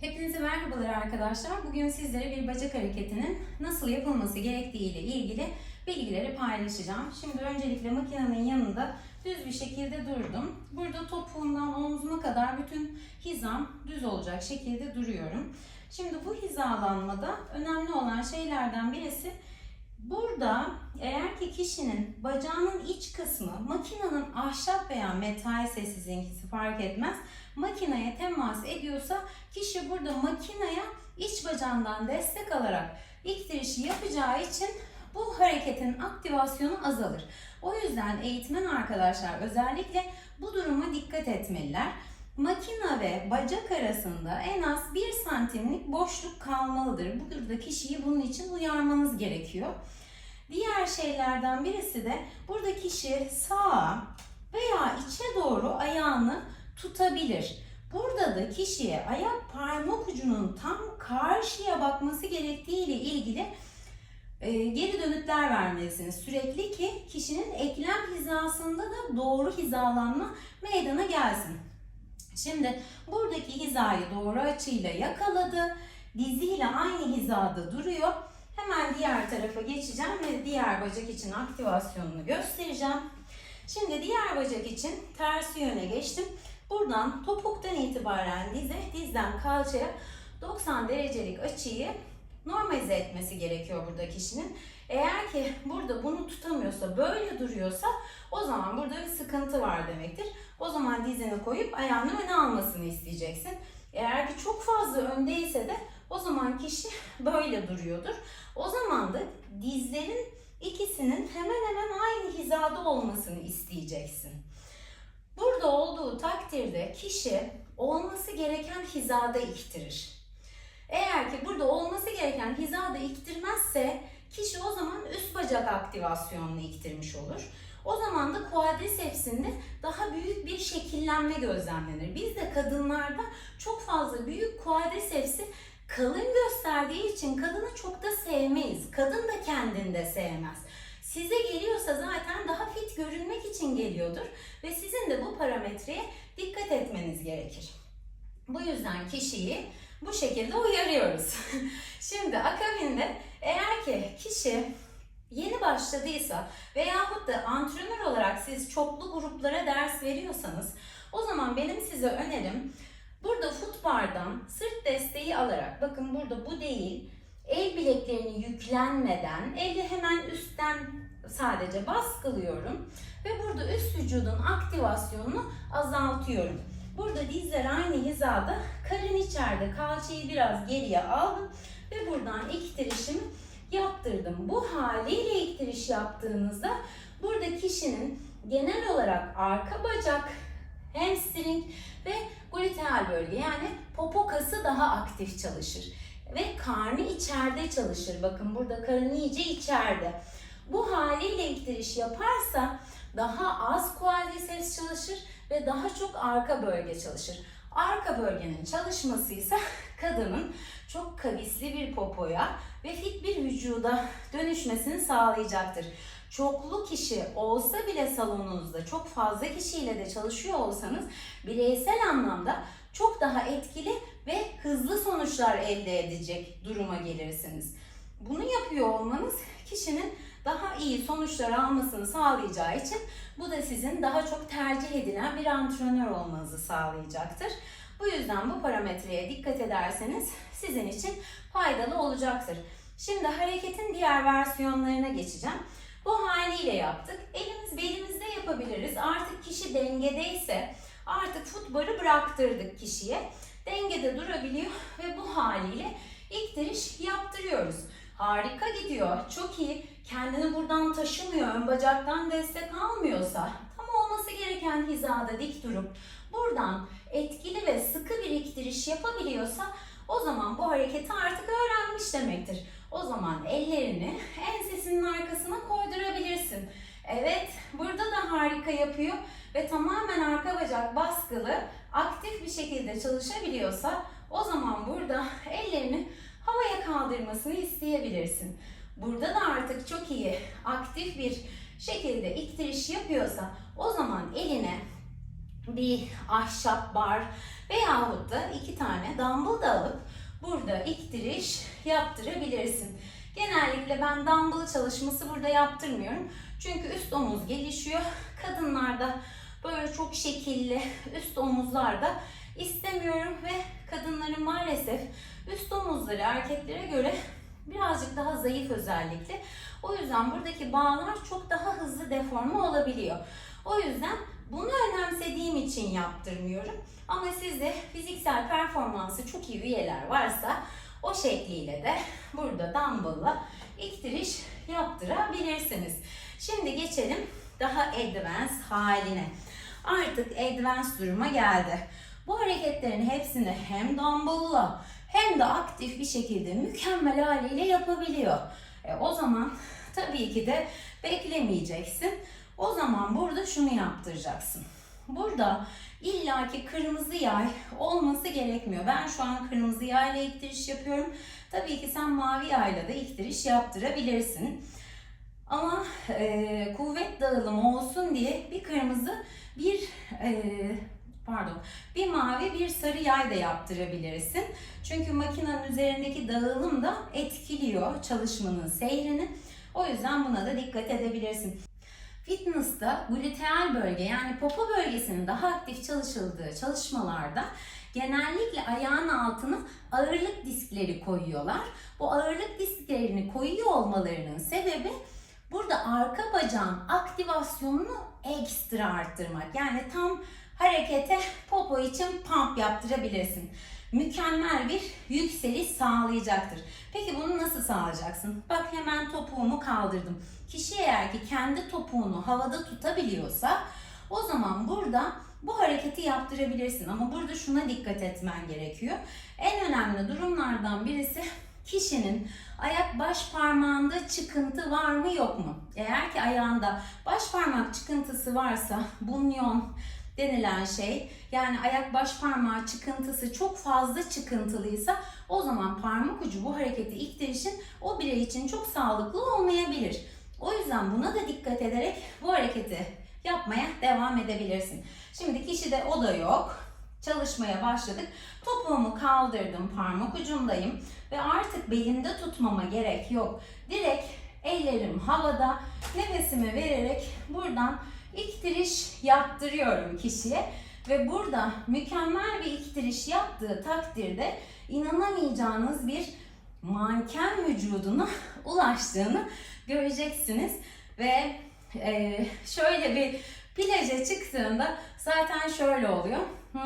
Hepinize merhabalar arkadaşlar. Bugün sizlere bir bacak hareketinin nasıl yapılması gerektiği ile ilgili bilgileri paylaşacağım. Şimdi öncelikle makinenin yanında düz bir şekilde durdum. Burada topuğumdan omzuma kadar bütün hizam düz olacak şekilde duruyorum. Şimdi bu hizalanmada önemli olan şeylerden birisi Burada eğer ki kişinin bacağının iç kısmı makinenin ahşap veya metal ise sizinkisi fark etmez makineye temas ediyorsa kişi burada makineye iç bacağından destek alarak iktirişi yapacağı için bu hareketin aktivasyonu azalır. O yüzden eğitmen arkadaşlar özellikle bu duruma dikkat etmeliler. Makina ve bacak arasında en az 1 santimlik boşluk kalmalıdır. Burada kişiyi bunun için uyarmanız gerekiyor. Diğer şeylerden birisi de burada kişi sağa veya içe doğru ayağını tutabilir. Burada da kişiye ayak parmak ucunun tam karşıya bakması gerektiği ile ilgili e, geri dönütler vermelisiniz. Sürekli ki kişinin eklem hizasında da doğru hizalanma meydana gelsin. Şimdi buradaki hizayı doğru açıyla yakaladı. Diziyle aynı hizada duruyor. Hemen diğer tarafa geçeceğim ve diğer bacak için aktivasyonunu göstereceğim. Şimdi diğer bacak için tersi yöne geçtim. Buradan topuktan itibaren dize, dizden kalçaya 90 derecelik açıyı normalize etmesi gerekiyor burada kişinin. Eğer ki burada bunu tutamıyorsa, böyle duruyorsa o zaman burada bir sıkıntı var demektir. O zaman dizini koyup ayağını öne almasını isteyeceksin. Eğer ki çok fazla öndeyse de o zaman kişi böyle duruyordur. O zaman da dizlerin ikisinin hemen hemen aynı hizada olmasını isteyeceksin. Burada olduğu takdirde kişi olması gereken hizada iktirir. Eğer ki burada olması gereken hizada iktirmezse kişi o zaman üst bacak aktivasyonunu iktirmiş olur. O zaman da quadricepsinde daha büyük bir şekillenme gözlemlenir. Bizde kadınlarda çok fazla büyük quadricepsi kalın gösterdiği için kadını çok da sevmeyiz. Kadın da kendinde sevmez. Size geliyorsa zaten daha fit görünmek için geliyordur ve sizin de bu parametreye dikkat etmeniz gerekir. Bu yüzden kişiyi bu şekilde uyarıyoruz. Şimdi akabinde eğer ki kişi yeni başladıysa veyahut da antrenör olarak siz çoklu gruplara ders veriyorsanız o zaman benim size önerim burada footbar'dan sırt desteği alarak bakın burada bu değil el bileklerini yüklenmeden eli hemen üstten sadece baskılıyorum ve burada üst vücudun aktivasyonunu azaltıyorum. Burada dizler aynı hizada, karın içeride, kalçayı biraz geriye aldım ve buradan iktirişimi yaptırdım. Bu haliyle iktiriş yaptığınızda burada kişinin genel olarak arka bacak, hamstring ve gluteal bölge yani popo kası daha aktif çalışır. Ve karnı içeride çalışır. Bakın burada karın iyice içeride. Bu haliyle iktiriş yaparsa daha az quadriceps çalışır ve daha çok arka bölge çalışır. Arka bölgenin çalışması ise kadının çok kavisli bir popoya ve fit bir vücuda dönüşmesini sağlayacaktır. Çoklu kişi olsa bile salonunuzda çok fazla kişiyle de çalışıyor olsanız bireysel anlamda çok daha etkili ve hızlı sonuçlar elde edecek duruma gelirsiniz. Bunu yapıyor olmanız kişinin daha iyi sonuçlar almasını sağlayacağı için bu da sizin daha çok tercih edilen bir antrenör olmanızı sağlayacaktır. Bu yüzden bu parametreye dikkat ederseniz sizin için faydalı olacaktır. Şimdi hareketin diğer versiyonlarına geçeceğim. Bu haliyle yaptık. Elimiz belimizde yapabiliriz. Artık kişi dengedeyse artık futbarı bıraktırdık kişiye. Dengede durabiliyor ve bu haliyle iktiriş yaptırıyoruz. Harika gidiyor. Çok iyi. Kendini buradan taşımıyor. Ön bacaktan destek almıyorsa tam olması gereken hizada dik durup buradan etkili iktiriş yapabiliyorsa o zaman bu hareketi artık öğrenmiş demektir. O zaman ellerini ensesinin arkasına koydurabilirsin. Evet, burada da harika yapıyor ve tamamen arka bacak baskılı, aktif bir şekilde çalışabiliyorsa o zaman burada ellerini havaya kaldırmasını isteyebilirsin. Burada da artık çok iyi aktif bir şekilde iktiriş yapıyorsa o zaman eline bir ahşap bar veyahut da iki tane dumbbell da alıp burada iktiriş yaptırabilirsin. Genellikle ben dumbbell çalışması burada yaptırmıyorum. Çünkü üst omuz gelişiyor. Kadınlarda böyle çok şekilli üst omuzlarda istemiyorum ve kadınların maalesef üst omuzları erkeklere göre birazcık daha zayıf özellikle. O yüzden buradaki bağlar çok daha hızlı deforme olabiliyor. O yüzden bunu önemsediğim için yaptırmıyorum. Ama sizde fiziksel performansı çok iyi üyeler varsa o şekliyle de burada dumbbell'la iktiriş yaptırabilirsiniz. Şimdi geçelim daha advanced haline. Artık advanced duruma geldi. Bu hareketlerin hepsini hem dumbbell'la hem de aktif bir şekilde mükemmel haliyle yapabiliyor. E, o zaman tabii ki de beklemeyeceksin. O zaman burada şunu yaptıracaksın. Burada illaki kırmızı yay olması gerekmiyor. Ben şu an kırmızı yayla iktiriş yapıyorum. Tabii ki sen mavi yayla da iktiriş yaptırabilirsin. Ama e, kuvvet dağılımı olsun diye bir kırmızı, bir e, pardon, bir mavi, bir sarı yay da yaptırabilirsin. Çünkü makinenin üzerindeki dağılım da etkiliyor çalışmanın seyrini. O yüzden buna da dikkat edebilirsin. Fitness'ta gluteal bölge yani popo bölgesinin daha aktif çalışıldığı çalışmalarda genellikle ayağın altına ağırlık diskleri koyuyorlar. Bu ağırlık disklerini koyuyor olmalarının sebebi burada arka bacağın aktivasyonunu ekstra arttırmak. Yani tam harekete popo için pump yaptırabilirsin. Mükemmel bir yükseliş sağlayacaktır. Peki bunu nasıl sağlayacaksın? Bak hemen topuğumu kaldırdım. Kişi eğer ki kendi topuğunu havada tutabiliyorsa o zaman burada bu hareketi yaptırabilirsin. Ama burada şuna dikkat etmen gerekiyor. En önemli durumlardan birisi kişinin ayak baş parmağında çıkıntı var mı yok mu? Eğer ki ayağında baş parmak çıkıntısı varsa bunyon denilen şey yani ayak baş parmağı çıkıntısı çok fazla çıkıntılıysa o zaman parmak ucu bu hareketi iktirişin o birey için çok sağlıklı olmayabilir. O yüzden buna da dikkat ederek bu hareketi yapmaya devam edebilirsin. Şimdi kişide o da yok. Çalışmaya başladık. Topuğumu kaldırdım, parmak ucundayım ve artık belimde tutmama gerek yok. Direkt ellerim havada, nefesimi vererek buradan iktiriş yaptırıyorum kişiye. Ve burada mükemmel bir iktiriş yaptığı takdirde inanamayacağınız bir manken vücuduna ulaştığını göreceksiniz. Ve e, şöyle bir plaja çıktığında zaten şöyle oluyor. Hı,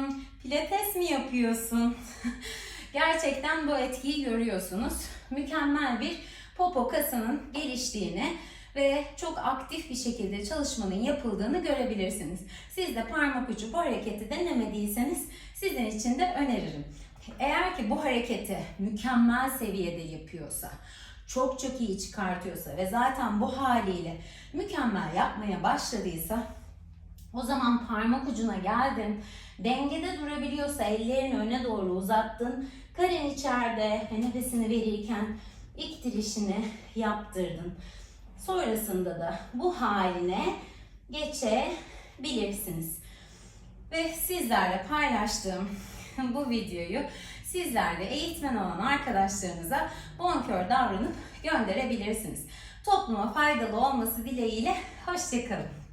pilates mi yapıyorsun? Gerçekten bu etkiyi görüyorsunuz. Mükemmel bir popo kasının geliştiğini ve çok aktif bir şekilde çalışmanın yapıldığını görebilirsiniz. Siz de parmak ucu bu hareketi denemediyseniz sizin için de öneririm. Eğer ki bu hareketi mükemmel seviyede yapıyorsa, çok çok iyi çıkartıyorsa ve zaten bu haliyle mükemmel yapmaya başladıysa o zaman parmak ucuna geldin, dengede durabiliyorsa ellerini öne doğru uzattın, karın içeride nefesini verirken iktirişini yaptırdın. Sonrasında da bu haline geçebilirsiniz. Ve sizlerle paylaştığım bu videoyu sizlerle eğitmen olan arkadaşlarınıza bonkör davranıp gönderebilirsiniz. Topluma faydalı olması dileğiyle hoşçakalın.